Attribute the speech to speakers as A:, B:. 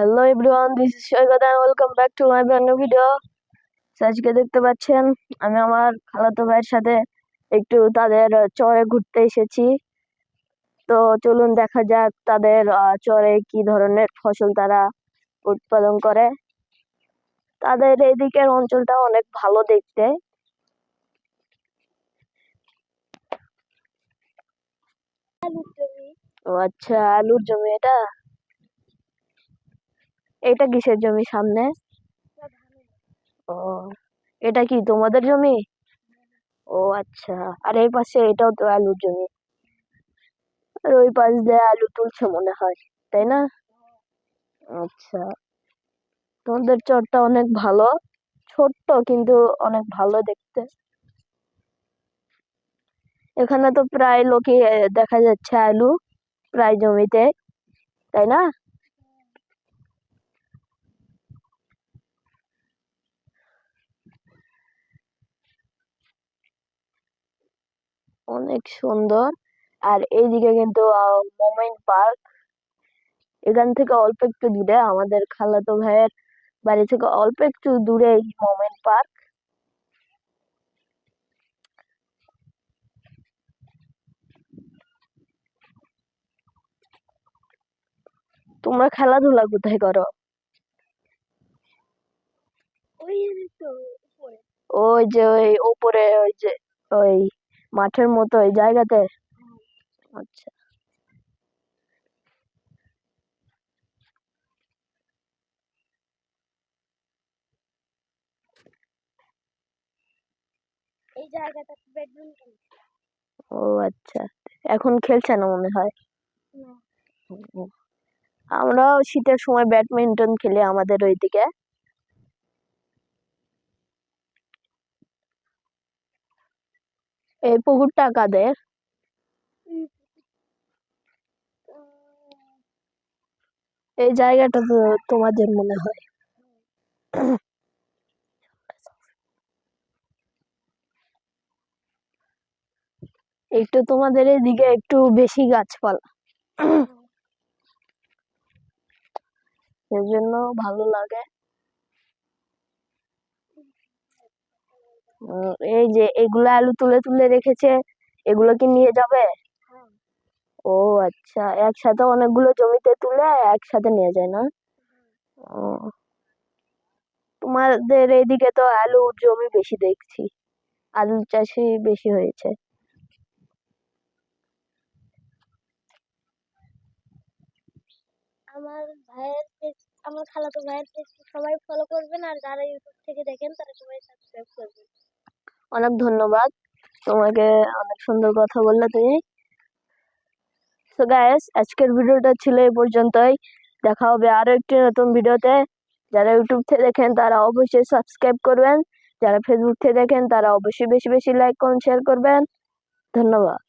A: Hello everyone this is Saikat and welcome back to my brand video আজকে দেখতে পাচ্ছেন, আমি আমার খালাতো ভাইয়ের সাথে একটু তাদের চরে ঘুরতে এসেছি। তো চলুন দেখা যাক তাদের চরে কি ধরনের ফসল তারা উৎপাদন করে। তাদের এদিকের অঞ্চলটা অনেক ভালো দেখতে। ও আচ্ছা আলুর জমি এটা? এটা কিসের জমি সামনে? ও, এটা কি তোমাদের জমি? ও আচ্ছা। আর এই পাশে এটাও তো আলুর জমি। আর ওই পাশ দিয়ে আলু তুলছে মনে হয়, তাই না? আচ্ছা। তোমাদের চরটা অনেক ভালো। ছোট্ট, কিন্তু অনেক ভালো দেখতে। এখানে তো প্রায় লোকই দেখা যাচ্ছে আলু প্রায় জমিতে, তাই না? অনেক সুন্দর। আর এইদিকে কিন্তু মোমেন্ট পার্ক। এখান থেকে অল্প একটু দূরে আমাদের খালাতো ভাইয়ের বাড়ি থেকে অল্প একটু দূরে এই মোমেন্ট পার্ক। তোমরা খেলাধুলা কোথায় করো? ওই যে ওই উপরে ওই যে ওই মাঠের মতো এই জায়গাতে? আচ্ছা।
B: এই জায়গাটা ব্যাডমিন্টন
A: ও আচ্ছা। এখন খেলছে না মনে হয়? আমরাও শীতের সময় ব্যাডমিন্টন খেলি আমাদের ওইদিকে। এই পুকুরটা কাদের? এই জায়গাটা তো তোমাদের মনে হয়। একটু তোমাদের এদিকে একটু বেশি গাছপালা। জন্য ভালো লাগে। এই যে এগুলো আলু তুলে তুলে রেখেছে এগুলো কি নিয়ে যাবে? ও আচ্ছা একসাথে অনেকগুলো জমিতে তুলে একসাথে নিয়ে যায় না? তোমাদের এইদিকে তো আলুর জমি বেশি দেখছি আলু চাষই বেশি হয়েছে।
B: আমার ভাইয়ের আমার খালাতো ভাইয়ের সবাই ফলো করবেন আর যারা ইউটিউব থেকে দেখেন তারা সবাই সাবস্ক্রাইব করবেন।
A: অনেক ধন্যবাদ। তোমাকে অনেক সুন্দর কথা বললে তুমি। তো গাইস আজকের ভিডিওটা ছিল এই পর্যন্তই। দেখা হবে আরও একটি নতুন ভিডিওতে। যারা ইউটিউব থেকে দেখেন, তারা অবশ্যই সাবস্ক্রাইব করবেন। যারা ফেসবুক থেকে দেখেন, তারা অবশ্যই বেশি বেশি লাইক কমেন্ট শেয়ার করবেন। ধন্যবাদ।